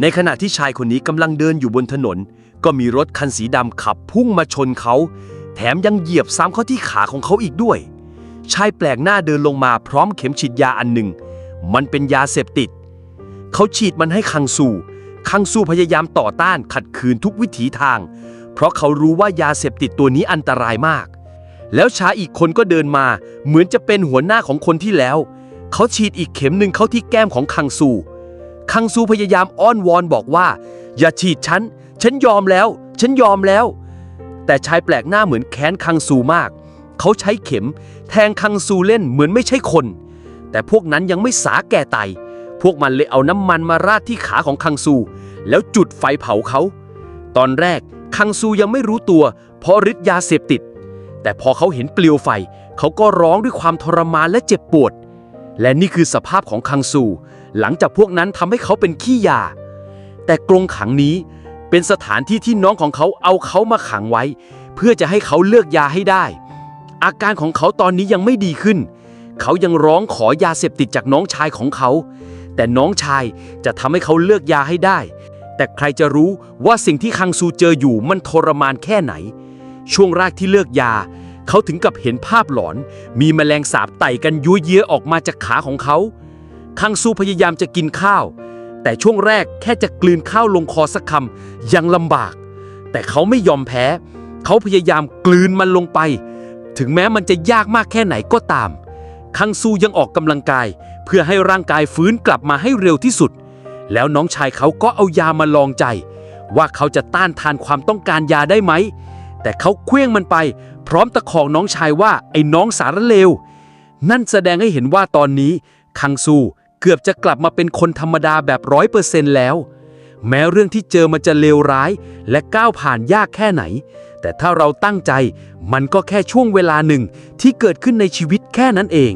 ในขณะที่ชายคนนี้กำลังเดินอยู่บนถนน ก็มีรถคันสีดำขับพุ่งมาชนเขา แถมยังเหยียบซ้ำเข้าที่ขาของเขาอีกด้วย ชายแปลกหน้าเดินลงมาพร้อมเข็มฉีดยาอันหนึ่ง มันเป็นยาเสพติด เขาฉีดมันให้คังซู คังซูพยายามต่อต้านขัดขืนทุกวิถีทาง เพราะเขารู้ว่ายาเสพติดตัวนี้อันตรายมาก แล้วชายอีกคนก็เดินมา เหมือนจะเป็นหัวหน้าของคนที่แล้ว เขาฉีดอีกเข็มหนึ่งเข้าที่แก้มของคังซู คังซูพยายามอ้อนวอนบอกว่า อย่าฉีดฉัน ฉันยอมแล้ว ฉันยอมแล้ว แต่ชายแปลกหน้าเหมือนแค้นคังซูมาก เขาใช้เข็ม แทงคังซูเล่นเหมือนไม่ใช่คน แต่พวกนั้นยังไม่สาแก่ไตพวกมันเลยเอาน้ำมันมาราดที่ขาของคังซู แล้วจุดไฟเผาเขา ตอนแรกคังซูยังไม่รู้ตัว เพราะฤทธิ์ยาเสพติด แต่พอเขาเห็นเปลวไฟ เขาก็ร้องด้วยความทรมานและเจ็บปวด และนี่คือสภาพของคังซู หลังจากพวกนั้นทำให้เขาเป็นขี้ยา แต่กรงขังนี้เป็นสถานที่ที่น้องของเขาเอาเขามาขังไว้ เพื่อจะให้เขาเลือกยาให้ได้ อาการของเขาตอนนี้ยังไม่ดีขึ้น เขายังร้องขอยาเสพติดจากน้องชายของเขา แต่น้องชายจะทำให้เขาเลือกยาให้ได้ แต่ใครจะรู้ว่าสิ่งที่คังซูเจออยู่มันทรมานแค่ไหน ช่วงแรกที่เลือกยา เขาถึงกับเห็นภาพหลอน มีแมลงสาบไต่กันยั่วเยื้อออกมาจากขาของเขา คังซูพยายามจะกินข้าว แต่ช่วงแรกแค่จะกลืนข้าวลงคอสักคำยังลำบาก แต่เขาไม่ยอมแพ้ เขาพยายามกลืนมันลงไป ถึงแม้มันจะยากมากแค่ไหนก็ตาม คังซูยังออกกำลังกาย เพื่อให้ร่างกายฟื้นกลับมาให้เร็วที่สุด แล้วน้องชายเขาก็เอายามาลองใจ ว่าเขาจะต้านทานความต้องการยาได้ไหม แต่เขาเคว้งมันไป พร้อมตะคองน้องชายว่าไอ้น้องสารเลวนั่นแสดงให้เห็นว่าตอนนี้คังซู เกือบจะกลับมาเป็นคนธรรมดาแบบร้อยเปอร์เซ็นต์แล้ว แม้เรื่องที่เจอมันจะเลวร้าย และก้าวผ่านยากแค่ไหน แต่ถ้าเราตั้งใจมันก็แค่ช่วงเวลาหนึ่งที่เกิดขึ้นในชีวิตแค่นั้นเอง